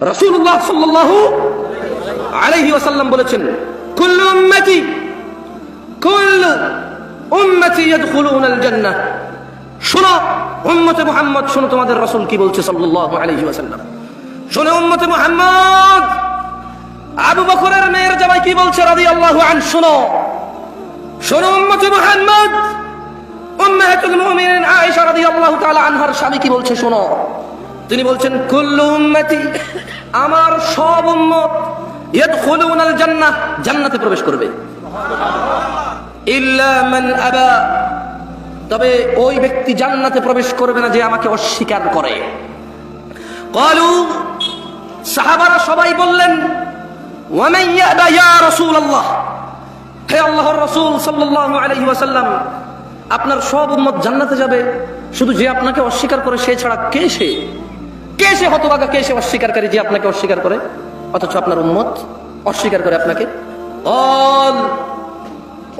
রাসূলুল্লাহ সাল্লাল্লাহু আলাইহি ওয়াসাল্লাম বলেছেন, কুল্লু উম্মতি কুল্লু উম্মতি ইয়াদখুলুনাল জান্নাহ শোনো, উম্মতে মুহাম্মদ, শোনো তোমাদের রাসূল কি বলছে সাল্লাল্লাহু আলাইহি ওয়াসাল্লাম। শোনো, উম্মতে মুহাম্মদ, আবু বকরের মেয়ের জামাই কি বলছে রাদিয়াল্লাহু আন শোনো। শোনো, উম্মতে মুহাম্মদ, উম্মাহাতুল মুমিনিন আয়েশা রাদিয়াল্লাহু তাআলা আনহার স্বামী কি বলছে, শোনো। তিনি বলছেন, কুল্লু উম্মতি, আমার সব উম্মত ইয়াদখুলুনাল জান্নাহ জান্নাতে প্রবেশ করবে। ইল্লা মান আবা, তবে ওই ব্যক্তি জান্নাতে প্রবেশ করবে না যে আমাকে অস্বীকার করে। কলু, সাহাবারা সবাই বললেন হে আল্লাহর রাসূল ওয়াসাল্লাম, আপনার সব উম্মত জান্নাতে যাবে। শুধু যে আপনাকে অস্বীকার করে, সে ছাড়া কে সে? কে সে হতভাগা, কে সে অস্বীকারী যে আপনাকে অস্বীকার করে? অথচ আপনার উম্মত অস্বীকার করে আপনাকে?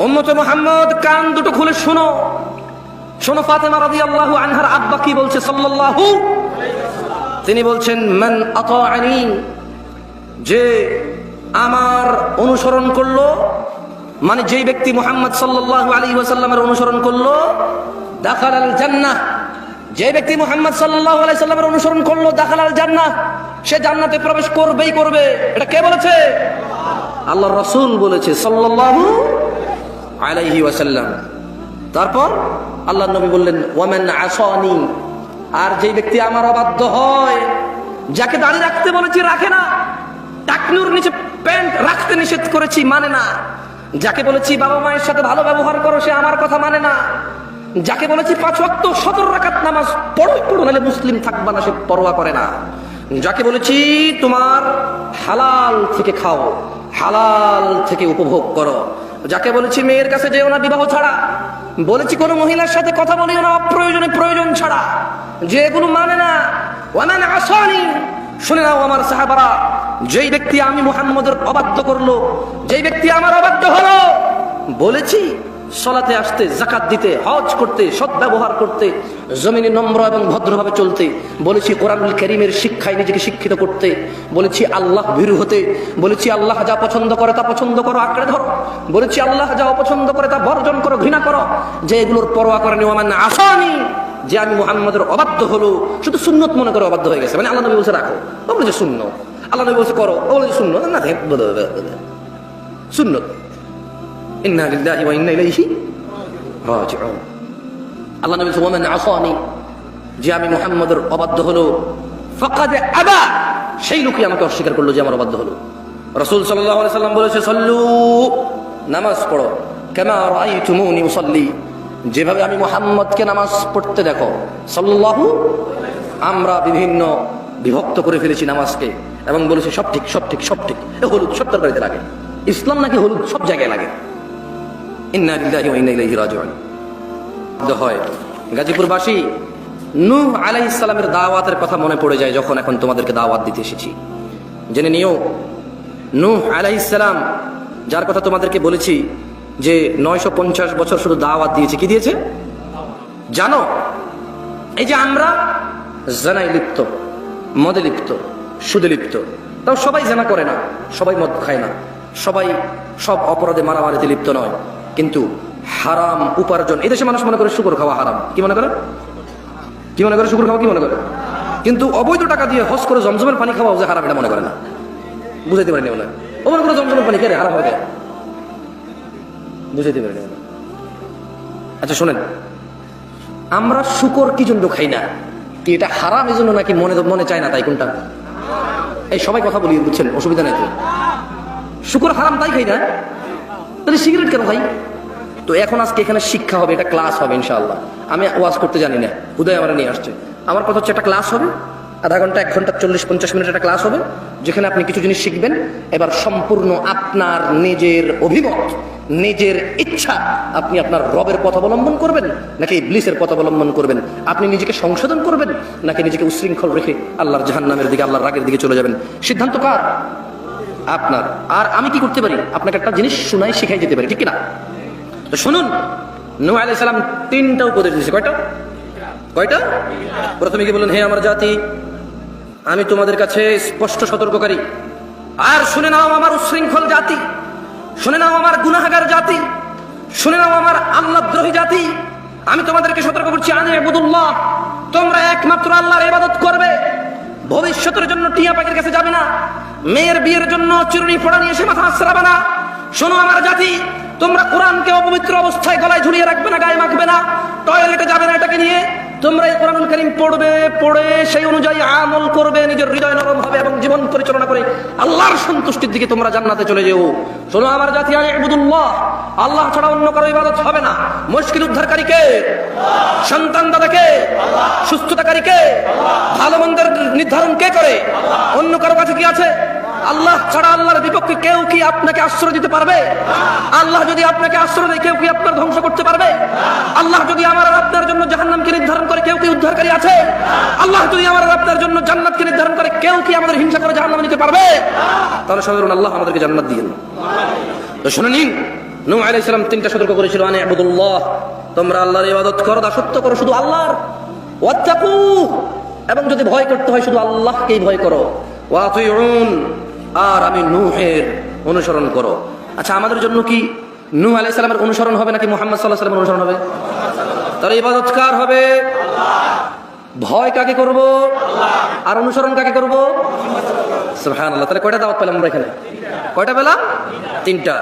উম্মতে মুহাম্মদ কান দুটো খুলে শোনো। শোনো ফাতেমা রাদিয়াল্লাহু আনহার আব্বা কি বলছে? সাল্লাল্লাহু তিনি বলছেন, মান আতাআনি, যে আমার অনুসরণ করল মানে যেই ব্যক্তি মুহাম্মদ সাল্লাল্লাহু আলাইহি ওয়াসাল্লামের অনুসরণ করল, দাখালাল জান্নাহ। যে ব্যক্তি মুহাম্মদ সাল্লাল্লাহু আলাইহি সাল্লামের অনুসরণ করল দাখালাল জান্নাহ, সে জান্নাতে প্রবেশ করবেই করবে। এটা কে বলেছে? আল্লাহ রাসূল বলেছে, সাল্লাল্লাহু আলাইহি ওয়াসাল্লাম। তারপর আল্লাহ নবী বললেন, ওয়ামান আসনি আর যেই ব্যক্তি আমার অবাধ্য হয়, যাকে দাঁড়িয়ে রাখতে বলেছি রাখে না, টাকনুর নিচে প্যান্ট রাখতে নিষেধ করেছি মানে না। যাকে বলেছি, বাবা মায়ের সাথে ভালো ব্যবহার করো, সে আমার কথা মানে না। যাকে বলেছি পাঁচ ওয়াক্ত সতর রাকাত নামাজ পড়োই পড়ো, নাহলে মুসলিম থাকবা না, সে পরোয়া করে না। যাকে বলেছি তোমার হালাল থেকে খাও, হালাল থেকে উপভোগ করো। যাকে বলেছি মেয়ের কাছে যেও না বিবাহ ছাড়া, বলেছি কোনো মহিলার সাথে কথা বলিও না, অপ্রয়োজনে প্রয়োজন ছাড়া। যে এগুলো মানে না। ওয়ামান আসানি, শুনে নাও আমার সাহাবারা, যেই ব্যক্তি আমি মুহাম্মদের অবাধ্য করল, যেই ব্যক্তি আমার অবাধ্য হলো, বলেছি সলাতে আসতে, জাকাত দিতে, হজ করতে, সৎ ব্যবহার করতে, জমিনে নম্র এবং ভদ্রভাবে চলতে, বলেছি কোরআনুল করিমের শিক্ষায় নিজেকে শিক্ষিত করতে, বলেছি আল্লাহ ভীরু হতে, বলেছি আল্লাহ যা পছন্দ করে তা পছন্দ করো, আঁকড়ে ধরো, বলেছি আল্লাহ যা অপছন্দ করে তা বর্জন করো, ঘৃণা করো, যে এগুলোর পরোয়া করে নেওয়া মানে আসানি, যে আমি মুহাম্মদের অবাধ্য হলো, শুধু সুন্নত মনে করে অবাধ্য হয়ে গেছে মানে আল্লাহ নবী বলছে রাখো, ও বলেছে শূন্য আল্লাহ নবী বলছে করো, ও বলেছে শূন্য না সুন্নত। ইন্না লিল্লাহি ওয়া ইন্না ইলাইহি রাজিউন আল্লাহ নবী ওয়ামান আসানি? যে আমি মুহাম্মদের অবাধ্য হলো। ফাকাদ আবা। সেই লোকই আমাকে অস্বীকার করল যে আমার অবাধ্য হলো। রাসূল সাল্লাল্লাহু আলাইহি সাল্লাম বলেছে, সল্লু, নামাজ পড়ো। কামা রাআইতুমুনি উসাল্লি। যেভাবে আমি মুহাম্মদকে নামাজ পড়তে দেখো, সাল্লাল্লাহু, আমরা বিভিন্ন বিভক্ত করে ফেলেছি নামাজকে। এবং বলেছি, সব ঠিক সব ঠিক সব ঠিক। হলুদ সব তরকারিতে লাগে। ইসলাম নাকি হলুদ সব জায়গায় লাগে। হয়, গাজীপুরবাসী, নূহ আলাইহিস সালামের দাওয়াতের কথা মনে পড়ে যায় যখন এখন তোমাদেরকে দাওয়াত দিতে এসেছি। জেনে নিও, নূহ আলাইহিস সালাম, যার কথা তোমাদেরকে বলেছি যে নয়শো পঞ্চাশ বছর শুধু দাওয়াত দিয়েছে, কি দিয়েছে? জানো, এই যে আমরা জানাই লিপ্ত, মদে লিপ্ত, সুদে লিপ্ত, তাও সবাই জানা করে না, সবাই মদ খায় না, সবাই সব অপরাধে মারামারিতে লিপ্ত নয়। কিন্তু হারাম উপার্জন। এদেশে মানুষ মনে করে শুকর খাওয়া হারাম। কি মনে করে? কি মনে করে শুকুর খাওয়া? কি মনে করে? কিন্তু অবৈধ টাকা দিয়ে হস করে জমজমের পানি খাওয়া যে হারাম, এটা মনে করে না। বুঝাইতে পারেনি মনে। ও মনে করে জমজমের পানি খেয়ে হারাম যায় বুঝাইতে পারিনি। আচ্ছা শোনেন। আমরা শুকর কি জন্য খাই না? কি এটা হারাম এই জন্য নাকি মনে মনে চায় না তাই কোনটা? এই সবাই কথা বলি, বুঝছেন? অসুবিধা নাই তো। শুকর হারাম তাই খাই না? তাহলে সিগারেট কেন খাই? তো এখন আজকে এখানে শিক্ষা হবে, এটা ক্লাস হবে ইনশাআল্লাহ। আমি ওয়াজ করতে জানি না, উদয় আমার নিয়ে আসছে। আমার কথা হচ্ছে, একটা ক্লাস হবে, আধা ঘণ্টা, এক ঘণ্টা, চল্লিশ, পঞ্চাশ মিনিট একটা ক্লাস হবে, যেখানে আপনি কিছু জিনিস শিখবেন। এবার সম্পূর্ণ আপনার নিজের অভিমত, নিজের ইচ্ছা, আপনি আপনার রবের পথ অবলম্বন করবেন, নাকি ইবলিসের পথ অবলম্বন করবেন? আপনি নিজেকে সংশোধন করবেন, নাকি নিজেকে উশৃঙ্খল রেখে আল্লাহর জাহান্নামের দিকে, আল্লাহর রাগের দিকে চলে যাবেন? সিদ্ধান্ত কার? আপনার। আর আমি কি করতে পারি? আপনাকে একটা জিনিস শোনাই, শিখাই যেতে পারি, ঠিক না তো শুনুন, নূহ আলাইহিস সালাম তিনটা উপদেশ দিয়েছে। কয়টা? কয়টা? প্রথমে কি বললেন হে আমার জাতি, আমি তোমাদের কাছে স্পষ্ট সতর্ককারী। আর শুনে নাও আমার উশৃঙ্খল জাতি, শুনে নাও আমার গুনাহাগার জাতি, শুনে নাও আমার আল্লাহদ্রোহী জাতি। আমি তোমাদেরকে সতর্ক করছি, আনে আবুদুল্লাহ তোমরা একমাত্র আল্লাহর ইবাদত করবে। ভবিষ্যতের জন্য টিয়া পাখির কাছে যাবে না, মেয়ের বিয়ের জন্য চিরুনি ফোড়া নিয়ে এসে মাথা আশ্রাবে না শোনো আমার জাতি তোমরা কোরআনকে অপবিত্র অবস্থায় গলায় ঝুলিয়ে রাখবে না, গায়ে মাখবে না, টয়লেটে যাবে না এটাকে নিয়ে তোমরা এই কোরআন করিম পড়বে, পড়ে সেই অনুযায়ী আমল করবে, নিজের হৃদয় নরম হবে এবং জীবন পরিচালনা করে আল্লাহর সন্তুষ্টির দিকে তোমরা জান্নাতে চলে যেও। শোনো আমার জাতি আনে ইবুদুল্লাহ, আল্লাহ ছাড়া অন্য কারও ইবাদত হবে না। মুশকিল উদ্ধারকারী কে? সন্তান দাদাকে? সুস্থতাকারী কে? ভালো মন্দের নির্ধারণ কে করে? অন্য কারও কাছে কি আছে? আল্লাহ ছাড়া আল্লাহর বিপক্ষে কেউ কি আপনাকে আশ্রয় দিতে পারবে? আল্লাহ যদি আপনাকে আশ্রয় দেয়, কেউ কি আপনার ধ্বংস করতে পারবে? আল্লাহ যদি আমার আপনার জন্য জাহান্নামকে নির্ধারণ করে কেউ কি উদ্ধারকারী আছে? আল্লাহ যদি আমার আপনার জন্য জান্নাতকে নির্ধারণ করে কেউ কি আমাদের হিংসা করে জাহান্নামে নিতে পারবে? তাহলে সাধারণ আল্লাহ আমাদেরকে জান্নাত দিয়েন তো শুনে নিন, নূহ আলাইহিস সালাম তিনটা সতর্ক করেছিল, আনে আবুদুল্লাহ, তোমরা আল্লাহর ইবাদত করো, দাসত্ব করো, শুধু আল্লাহর। ওয়াত্তাকু এবং যদি ভয় করতে হয়, শুধু আল্লাহকেই ভয় করো। ওয়াতিউন আর আমি নুহের অনুসরণ করো। আচ্ছা আমাদের জন্য কি নূ আলাই সালামের অনুসরণ হবে নাকি মোহাম্মদ সাল্লাহ সাল্লামের অনুসরণ হবে? তার ইবাদতকার হবে? ভয় কাকে করব? আর অনুসরণ কাকে করব? সুবহানাল্লাহ, তাহলে কয়টা দাওয়াত পেলাম আমরা এখানে? কয়টা পেলাম? তিনটা।